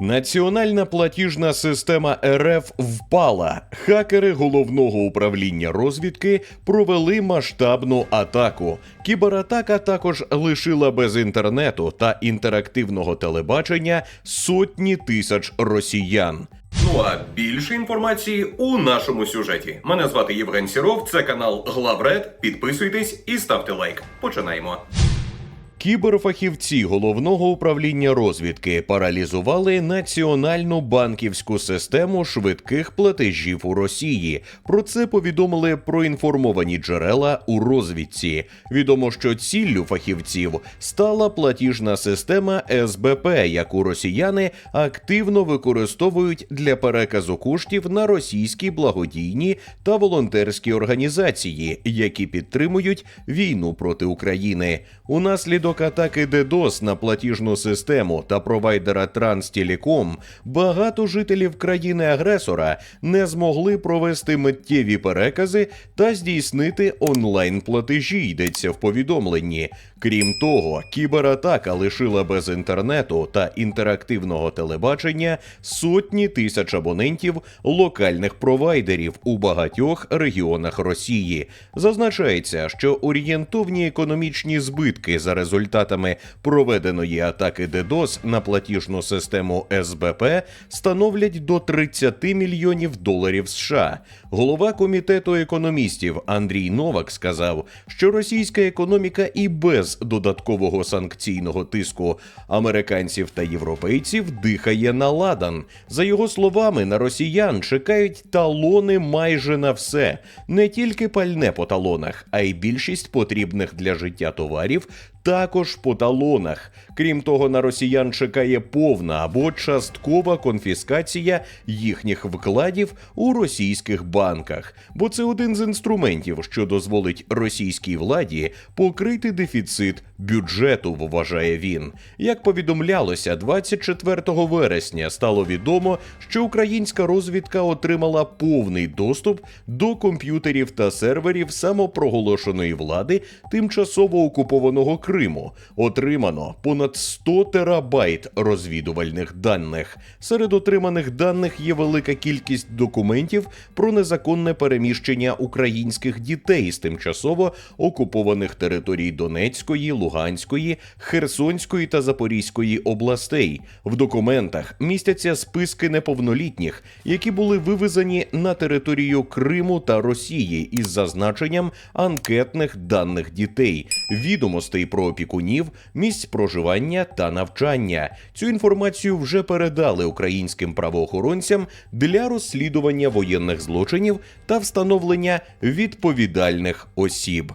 Національна платіжна система РФ впала. Хакери головного управління розвідки провели масштабну атаку. Кібератака також лишила без інтернету та інтерактивного телебачення сотні тисяч росіян. Ну а більше інформації у нашому сюжеті. Мене звати Євген Сіров, це канал Главред. Підписуйтесь і ставте лайк. Починаємо. Кіберфахівці головного управління розвідки паралізували національну банківську систему швидких платежів у Росії. Про це повідомили проінформовані джерела у розвідці. Відомо, що ціллю фахівців стала платіжна система СБП, яку росіяни активно використовують для переказу коштів на російські благодійні та волонтерські організації, які підтримують війну проти України. Унаслідок атаки DDoS на платіжну систему та провайдера Транстелеком багато жителів країни-агресора не змогли провести миттєві перекази та здійснити онлайн платежі. Йдеться в повідомленні. Крім того, кібератака лишила без інтернету та інтерактивного телебачення сотні тисяч абонентів локальних провайдерів у багатьох регіонах Росії. Зазначається, що орієнтовні економічні збитки за результатами проведеної атаки DDoS на платіжну систему СБП становлять до 30 мільйонів доларів США. Голова комітету економістів Андрій Новак сказав, що російська економіка і без додаткового санкційного тиску американців та європейців дихає на ладан. За його словами, на росіян чекають талони майже на все, не тільки пальне по талонах, а й більшість потрібних для життя товарів також по талонах. Крім того, на росіян чекає повна або часткова конфіскація їхніх вкладів у російських банках, бо це один з інструментів, що дозволить російській владі покрити дефіцит бюджету, вважає він. Як повідомлялося, 24 вересня стало відомо, що українська розвідка отримала повний доступ до комп'ютерів та серверів самопроголошеної влади тимчасово окупованого Криму. Отримано понад 100 терабайт розвідувальних даних. Серед отриманих даних є велика кількість документів про незаконне переміщення українських дітей з тимчасово окупованих територій Донецької, Луганської, Херсонської та Запорізької областей. В документах містяться списки неповнолітніх, які були вивезені на територію Криму та Росії із зазначенням анкетних даних дітей, відомостей про опікунів, місць проживання та навчання. Цю інформацію вже передали українським правоохоронцям для розслідування воєнних злочинів та встановлення відповідальних осіб.